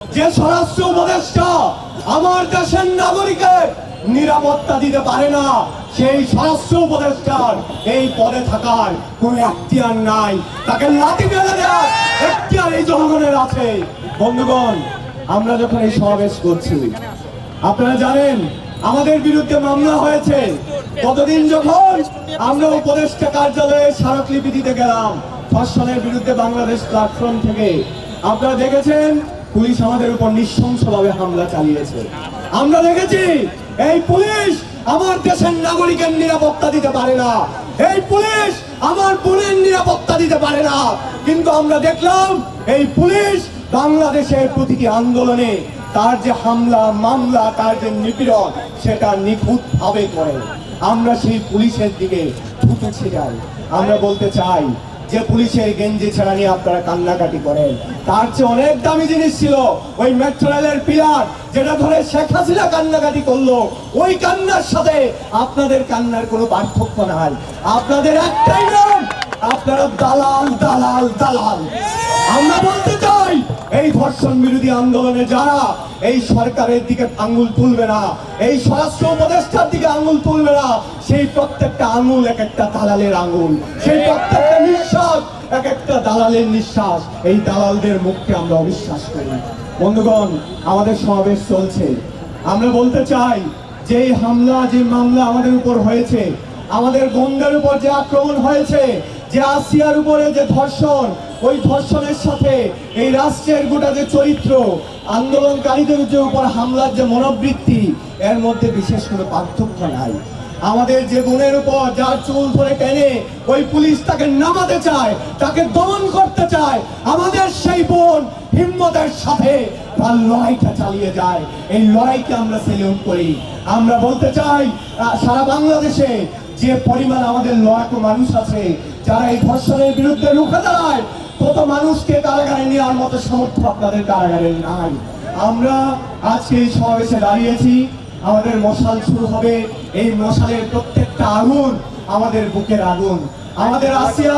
যে স্বরাষ্ট্র উপদেষ্টা আমার দেশের নাগরিকের নিরাপত্তা দিতে পারে না, সেই স্বরাষ্ট্র উপদেষ্টার এই পদে থাকার কোন এখতিয়ার নাই। তাকে লাঠি মেরে দেওয়ার এখতিয়ার এই জনগণের আছে। বন্ধুগণ, আমরা যখন এই সমাবেশ করছি, আপনারা জানেন, আমাদের বিরুদ্ধে মামলা হয়েছে। কতদিন যখন আমরা উপদেষ্টা কার্যালয়ে স্মারকলিপি দিতে গেলাম ধর্ষণের বিরুদ্ধে বাংলাদেশ প্ল্যাটফর্ম থেকে। আপনারা দেখেছেন পুলিশ আমাদের উপর নৃশংসভাবে হামলা চালিয়েছে। আমরা দেখেছি, এই পুলিশ আমার দেশের নাগরিকের নিরাপত্তা দিতে পারে না। এই পুলিশ আমার বোনের নিরাপত্তা দিতে পারে না। কিন্তু আমরা দেখলাম, এই পুলিশ বাংলাদেশের প্রতিটি আন্দোলনে তার যে হামলা, মামলা, তার যে নিপীড়ন, সেটা নিখুঁত ভাবে করে। আমরা সেই পুলিশের দিকে ছুটেছে যাই। আমরা বলতে চাই যে পুলিশের গেঞ্জি ছাড়া নিয়ে আপনারা কান্নাকাটি করেন, তার চেয়ে অনেক দামি জিনিস ছিল ওই মেট্রো রেলের পিলার যেটা ধরে শেখ হাসিনা কান্নাকাটি করল। ওই কান্নার সাথে আপনাদের কান্নার কোনো পার্থক্য নাই। আপনাদের একটাই নাম, আপনারা দালাল দালাল দালাল। আমরা বলতে চাই এই ধর্ষণ বিরোধী আন্দোলনে যারা, এই সরকারের দিকে আঙ্গুল তুলবে না, এই স্বরাষ্ট্র উপদেষ্টার দিকে আঙ্গুল তুলবে না, সেই প্রত্যেকটা আঙুল এক একটা দালালের আঙুল, সেই প্রত্যেকটা নিঃশ্বাস এক একটা দালালের নিঃশ্বাস। এই দালালদের মুখকে আমরা অবিশ্বাস করি। বন্ধুগণ, আমাদের সমাবেশ চলছে। আমরা বলতে চাই যে হামলা যে মামলা আমাদের উপর হয়েছে, আমাদের বন্ধের উপর যে আক্রমণ হয়েছে, যে আসিয়ার উপরে যে ধর্ষণ ওই ধর্ষণের সাথে এই রাষ্ট্রের গোটা যে চরিত্র, আন্দোলনকারীদের যে উপর হামলার যে মনোবৃত্তি, এর মধ্যে বিশেষ কোনো পার্থক্য নাই। আমাদের যে বোনের উপর যার চুল ধরে টেনে ওই পুলিশ তাকে নামাতে চায়, তাকে দমন করতে চায়, আমাদের সেই বোন হিম্মতের সাথে তার লড়াইটা চালিয়ে যায়। এই লড়াইকে আমরা সেলিউট করি। আমরা বলতে চাই সারা বাংলাদেশে যে পরিমাণ আমাদের লড়াকু মানুষ আছে, যারা এই ধর্ষণের বিরুদ্ধে রুখে দাঁড়ায় তত মানুষকে কারাগারে নেওয়ার মতো সামর্থ্য আপনাদের কারাগারে নাই। আমরা আজকে এই সমাবেশে দাঁড়িয়েছি। আমাদের মশাল শুরু হবে। এই মশালের প্রত্যেকটা আগুন আমাদের বুকের আগুন। আমাদের আসিয়া,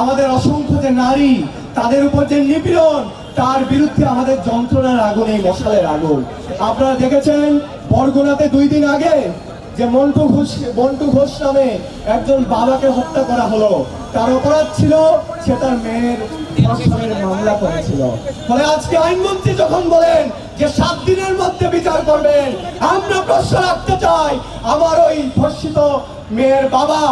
আমাদের অসংখ্য যে নারী, তাদের উপর যে নিপীড়ন, তার বিরুদ্ধে আমাদের যন্ত্রণার আগুন, এই মশালের আগুন। আপনারা দেখেছেন বরগুনাতে দুই দিন আগে যে মন্টু ঘোষ মন্টু ঘোষ নামে একজন বাবাকে হত্যা করা হলো। তার অপরাধ ছিল, সে তার মেয়ের ধর্ষণের মামলা করেছিল। ফলে আজকে আইনমন্ত্রী যখন বলেন যে সাত দিনের মধ্যে বিচার করবেন, আমরা প্রশ্ন রাখতে চাই, আমার ওই ধর্ষিত মেয়ের বাবা,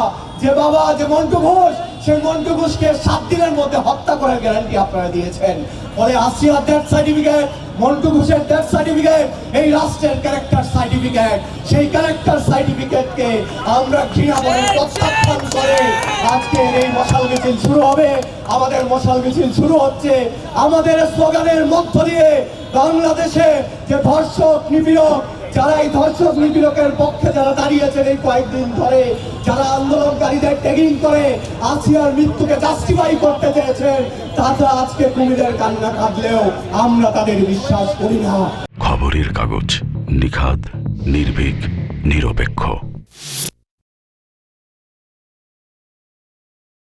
যে বাবা, যে মন্টু ঘোষ, সেই মন্টু ঘোষকে সাত দিনের মধ্যে হত্যা করার গ্যারান্টি আপনারা দিয়েছেন। ফলে আসিয়ার ডেথ সার্টিফিকেট মন্টু ঘোষের ডেথ সার্টিফিকেট এই রাষ্ট্রের ক্যারেক্টার সার্টিফিকেট সেই ক্যারেক্টার সার্টিফিকেটকে আমরা ঘৃণা করে প্রত্যাখ্যান করে আজকে এই মশাল মিছিল শুরু হবে। আমাদের মশাল মিছিল শুরু হচ্ছে। আমাদের স্লোগানের মধ্য দিয়ে বাংলাদেশে যে ধর্ষক নিপীড়ক যারা এই ধর্ষক নিপীড়কের পক্ষে যারা দাঁড়িয়েছেন এই কয়েকদিন ধরে যারা আন্দোলনকারীদের ট্যাগিং করে আসিয়ার মৃত্যুকে জাস্টিফাই করতে চেয়েছেন তারা আজকে কুমিরের কান্না কাঁদলেও আমরা তাদের বিশ্বাস করি না। খবরের কাগজ নিখাদ নির্ভীক নিরপেক্ষ।